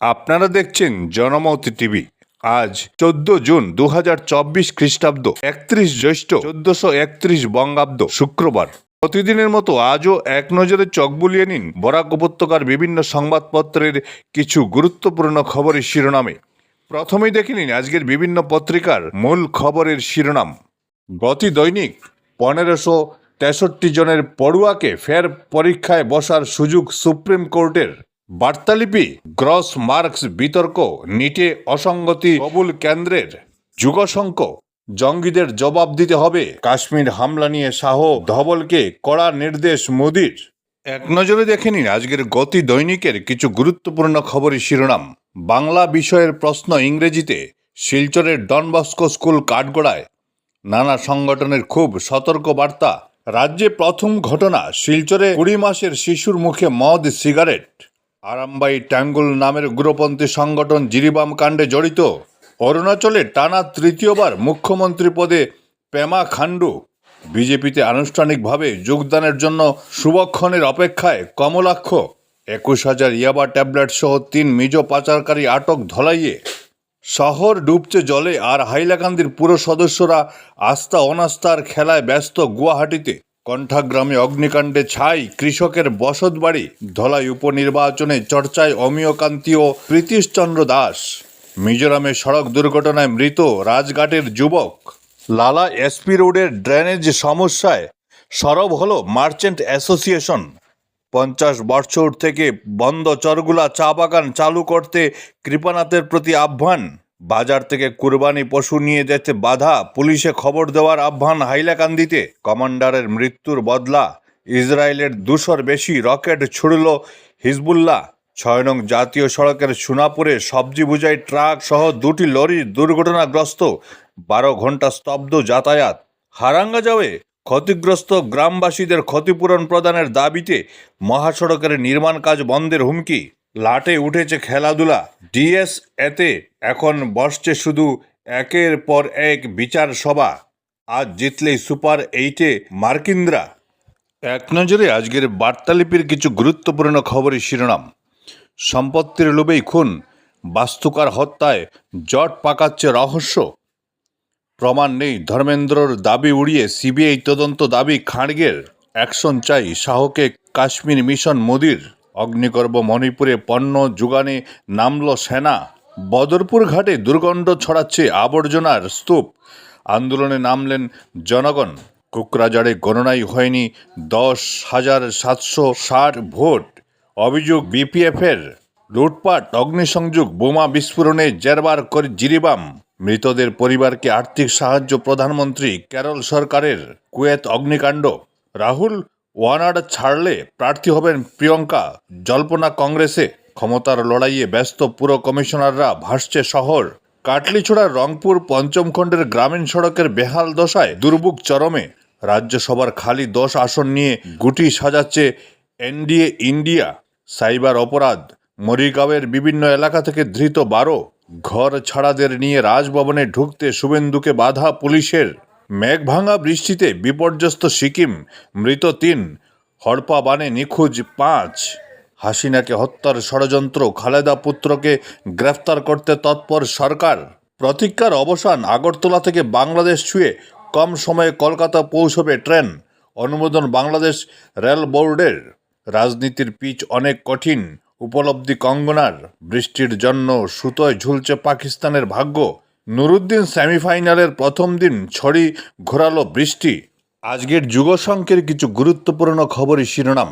আপনারা দেখছেন জনমত টিভি। আজ চোদ্দ জুন দু হাজার চব্বিশ খ্রিস্টাব্দ, একত্রিশ জ্যৈষ্ঠ চোদ্দশো একত্রিশ বঙ্গাব্দ শুক্রবার। প্রতিদিনের মতো আজও এক নজরে চোখ বুলিয়ে নিন বরাক উপত্যকার বিভিন্ন সংবাদপত্রের কিছু গুরুত্বপূর্ণ খবরের শিরোনামে। প্রথমেই দেখে নিন আজকের বিভিন্ন পত্রিকার মূল খবরের শিরোনাম। গতি দৈনিক, পনেরোশো তেষট্টি জনের পড়ুয়াকে ফের পরীক্ষায় বসার সুযোগ সুপ্রিম কোর্টের। বার্তালিপি, গ্রস মার্কস বিতর্ক, নিটে অসঙ্গতি, কবুল কেন্দ্রের যুগশঙ্ক, জঙ্গিদের জবাব দিতে হবে, কাশ্মীর হামলা নিয়ে শাহ ধবলকে কড়া নির্দেশ মোদির। এক নজরে দেখে নিন আজকের গতি দৈনিকের কিছু গুরুত্বপূর্ণ খবরের শিরোনাম। বাংলা বিষয়ের প্রশ্ন ইংরেজিতে, শিলচরের ডনবস্কো স্কুল কাঠগড়ায়। নানা সংগঠনের খুব সতর্ক বার্তা। রাজ্যে প্রথম ঘটনা, শিলচরে কুড়ি মাসের শিশুর মুখে মদ, সিগারেট। আরামবাই ট্যাঙ্গুল নামের উগ্রপন্থী সংগঠন জিরিবাম কাণ্ডে জড়িত। অরুণাচলে টানা তৃতীয়বার মুখ্যমন্ত্রী পদে পেমা খান্ডু বিজেপিতে আনুষ্ঠানিকভাবে যোগদানের জন্য শুভক্ষণের অপেক্ষায় কমলাক্ষ। একুশ হাজার ইয়াবা ট্যাবলেট সহ তিন মিজ পাচারকারী আটক ধলাইয়ে। শহর ডুবছে জলে আর হাইলাকান্দির পুরো সদস্যরা আস্থা অনাস্থার খেলায় ব্যস্ত গুয়াহাটিতে। কণ্ঠাগ্রামে অগ্নিকাণ্ডে ছাই, কৃষকের বসতবাড়ি, ধলাই উপনির্বাচনে চর্চায় অমিয়কান্তি ও প্রীতিশচন্দ্র দাস। মিজোরামে সড়ক দুর্ঘটনায় মৃত রাজঘাটের যুবক। লালা এসপি রোডের ড্রেনেজ সমস্যায় সরব হল মার্চেন্ট অ্যাসোসিয়েশন। পঞ্চাশ বছর থেকে বন্ধ চরগুলা চা বাগান চালু করতে কৃপানাথের প্রতি আহ্বান। বাজার থেকে কুরবানি পশু নিয়ে যেতে বাধা, পুলিশে খবর দেওয়ার আহ্বান হাইলাকান্দিতে। কমান্ডারের মৃত্যুর বদলা, ইসরায়েলের দুশোর বেশি রকেট ছুড়ল হিজবুল্লাহ। ছয় নং জাতীয় সড়কের সোনাপুরে সবজি বোঝাই ট্রাক সহ দুটি লরি দুর্ঘটনাগ্রস্ত, বারো ঘণ্টা স্তব্ধ যাতায়াত। হারাঙ্গাজাওয়ে ক্ষতিগ্রস্ত গ্রামবাসীদের ক্ষতিপূরণ প্রদানের দাবিতে মহাসড়কের নির্মাণ কাজ বন্ধের হুমকি। লাটে উঠেছে খেলাধুলা। ডিএস এতে এখন বসছে শুধু একের পর এক বিচার সভা। আজ জিতলেই সুপার এইটে মার্কিন্দ্রা এক নজরে আজকের বার্তালিপির কিছু গুরুত্বপূর্ণ খবরের শিরোনাম। সম্পত্তির লোভেই খুন, বাস্তুকার হত্যায় জট পাকাচ্ছে রহস্য। প্রমাণ নেই ধর্মেন্দ্রর দাবি উড়িয়ে সিবিআই তদন্ত দাবি খাড়গের অ্যাকশন চাই শাহকে কাশ্মীর মিশন মোদির। অগ্নিগর্ভ মণিপুরে পণ্য যোগানে নামল সেনা। বদরপুর ঘাটে দুর্গন্ধ ছড়াচ্ছে আবর্জনার স্তূপ। আন্দোলনে নামলেন জনগণ। কুকরাজারে গণনাই হয়নি দশ হাজার সাতশো ষাট ভোট। অভিযোগ বিপিএফের। লুটপাট, অগ্নিসংযোগ, বোমা বিস্ফোরণে জেরবার করে জিরিবাম। মৃতদের পরিবারকে আর্থিক সাহায্য প্রধানমন্ত্রী কেরল সরকারের কুয়েত অগ্নিকাণ্ড। রাহুল ওয়ানাড ছাড়লে প্রার্থী হবেন প্রিয়ঙ্কা। জল্পনা কংগ্রেসে ক্ষমতার লড়াইয়ে ব্যস্ত পুর কমিশনাররা ভাসছে শহর। কাটলিছড়ার রংপুর পঞ্চম খণ্ডের গ্রামীণ সড়কের বেহাল দশায় দুর্ভোগ চরমে। রাজ্যসভার খালি দশ আসন নিয়ে গুটি সাজাচ্ছে এনডিএ ইন্ডিয়া। সাইবার অপরাধ, মরিগাঁওয়ের বিভিন্ন এলাকা থেকে ধৃত বারো। ঘর ছাড়াদের নিয়ে রাজভবনে ঢুকতে শুভেন্দুকে বাধা পুলিশের। মেঘভাঙা বৃষ্টিতে বিপর্যস্ত সিকিম, মৃত তিন হড়পা বানে নিখোঁজ পাঁচ। হাসিনাকে হত্যার ষড়যন্ত্র খালেদা পুত্রকে গ্রেফতার করতে তৎপর সরকার। প্রতীক্ষার অবসান আগরতলা থেকে বাংলাদেশ ছুঁয়ে কম সময়ে কলকাতা পৌঁছবে ট্রেন, অনুমোদন বাংলাদেশ রেল বোর্ডের। রাজনীতির পিচ অনেক কঠিন, উপলব্ধি কঙ্গনার। বৃষ্টির জন্য সুতোয় ঝুলছে পাকিস্তানের ভাগ্য। নুরুদ্দিন সেমিফাইনালের প্রথম দিন ছড়ি ঘোরালো বৃষ্টি। আজকের যুগসংখ্যের কিছু গুরুত্বপূর্ণ খবরই শিরোনাম।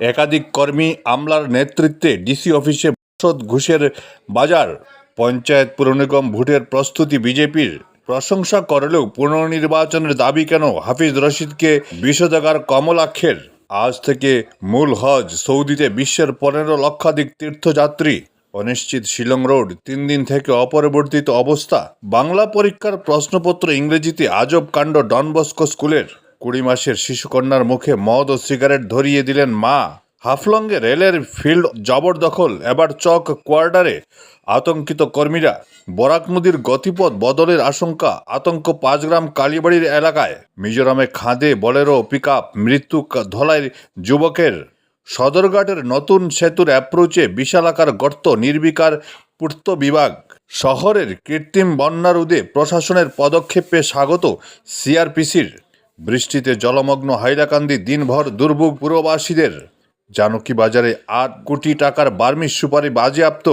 একাধিক কর্মী আমলার নেতৃত্বে ডিসি অফিসে বসত ঘুষের বাজার। পঞ্চায়েত পুরনিগম ভোটের প্রস্তুতি বিজেপির। প্রশংসা করলেও পুনর্নির্বাচনের দাবি কেন হাফিজ রশিদকে বিষোদাগার কমলাক্ষের আজ থেকে মূল হজ সৌদিতে বিশ্বের পনেরো লক্ষাধিক তীর্থযাত্রী। অনিশ্চিত শিলং রোড, তিন দিন থেকে অপরিবর্তিত অবস্থা। বাংলা পরীক্ষার প্রশ্নপত্র ইংরেজিতে আজব কাণ্ড ডনবস্কো স্কুলের। কুড়ি মাসের শিশুকন্যার মুখে মদ ও সিগারেট ধরিয়ে দিলেন মা। হাফলংয়ে রেলের ফিল্ড জবরদখল, এবার চক কোয়ার্টারে আতঙ্কিত কর্মীরা। বরাক নদীর গতিপথ বদলের আশঙ্কা, আতঙ্ক পাঁচগ্রাম কালীবাড়ির এলাকায়। মিজোরামে খাঁদে বলেরো পিক মৃত্যু ধলাইয়ের যুবকের সদরঘাটের নতুন সেতুর অ্যাপ্রোচে বিশালাকার গর্ত নির্বিকার পূর্ত বিভাগ। শহরের কৃত্রিম বন্যা প্রশাসনের পদক্ষেপে স্বাগত সিআরপিসির। বৃষ্টিতে জলমগ্ন হাইলাকান্দি দিনভর দুর্ভোগ পুরবাসীদের। জানকী বাজারে আট কোটি টাকার বার্মিস সুপারি বাজেয়াপ্ত।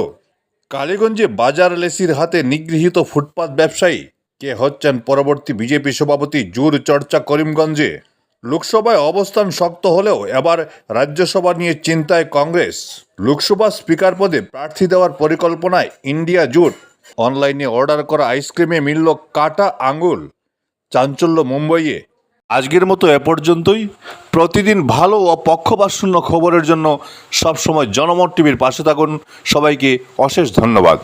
কালীগঞ্জে বাজার লেসির হাতে নিগৃহীত ফুটপাত ব্যবসায়ী। কে হচ্ছেন পরবর্তী বিজেপি সভাপতি জোর চর্চা করিমগঞ্জে? লোকসভায় অবস্থান শক্ত হলেও এবার রাজ্যসভা নিয়ে চিন্তায় কংগ্রেস। লোকসভা স্পিকার পদে প্রার্থী দেওয়ার পরিকল্পনায় ইন্ডিয়া জুট। অনলাইনে অর্ডার করা আইসক্রিমে মিলল কাটা আঙুল। চাঞ্চল্য মুম্বইয়ে। আজকের মতো এ পর্যন্তই। প্রতিদিন ভালো ও পক্ষপাতশূন্য খবরের জন্য সবসময় জনমত টিভির পাশে থাকুন। সবাইকে অশেষ ধন্যবাদ।